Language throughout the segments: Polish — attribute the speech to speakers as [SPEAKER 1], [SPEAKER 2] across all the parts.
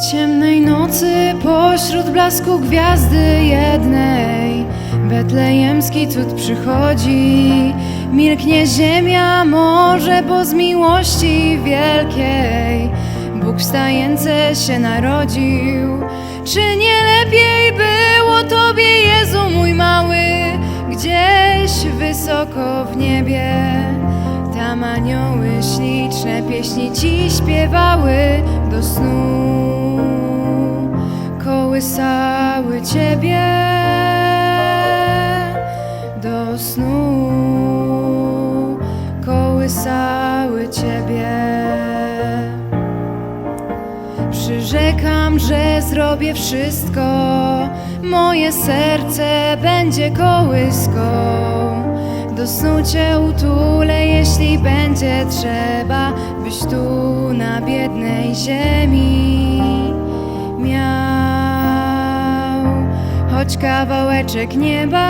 [SPEAKER 1] Ciemnej nocy pośród blasku gwiazdy jednej. Betlejemski cud przychodzi Milknie ziemia, morze, bo z miłości wielkiej Bóg wstający się narodził. Czy nie lepiej było Tobie, Jezu mój mały Gdzieś wysoko w niebie? Tam anioły śliczne pieśni Ci śpiewały do snu Kołysały Ciebie do snu. Kołysały Ciebie. Przyrzekam, że zrobię wszystko. Moje serce będzie kołyską. Do snu Cię utulę, jeśli będzie trzeba Byś tu na biednej ziemi miał Choć kawałeczek nieba.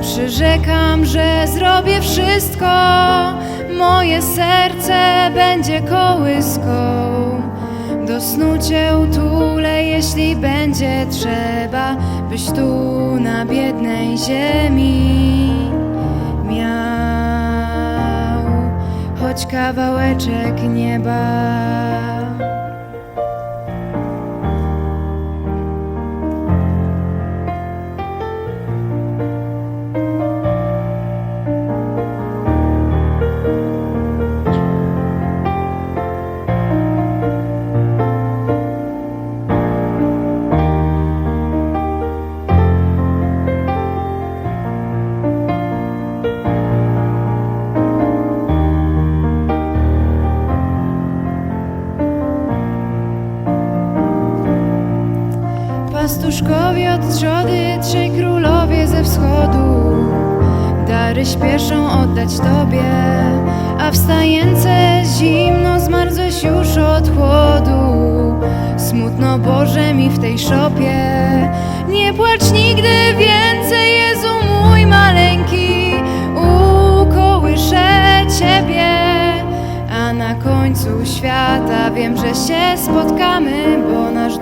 [SPEAKER 1] Przyrzekam, że zrobię wszystko. Moje serce będzie kołyską. Do snu Cię utulę, jeśli będzie trzeba Byś tu na biednej ziemi miał. Choć kawałeczek nieba Pastuszkowie od trzody, trzej królowie ze wschodu. Dary śpieszą oddać Tobie A wstające zimno zmarzłeś już od chłodu. Smutno Boże mi w tej szopie Nie płacz nigdy więcej, Jezu mój maleńki. Ukołyszę Ciebie A na końcu świata wiem, że się spotkamy, bo nasz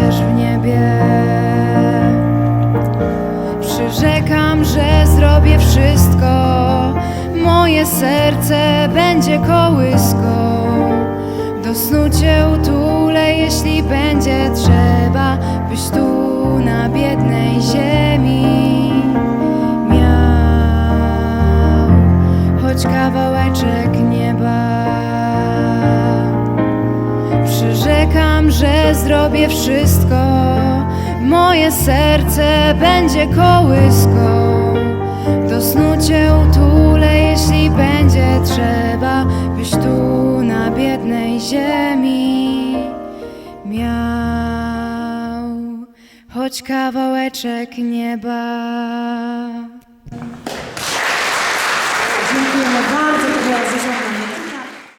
[SPEAKER 1] w niebie. Przyrzekam, że zrobię wszystko, moje serce będzie kołyską. Do snu Cię utulę, jeśli będzie trzeba, byś tu na biednej ziemi że zrobię wszystko, moje serce będzie kołyską. Do snu Cię utulę, jeśli będzie trzeba, byś tu na biednej ziemi miał choć kawałeczek nieba.
[SPEAKER 2] Dziękujemy bardzo. Zuzanna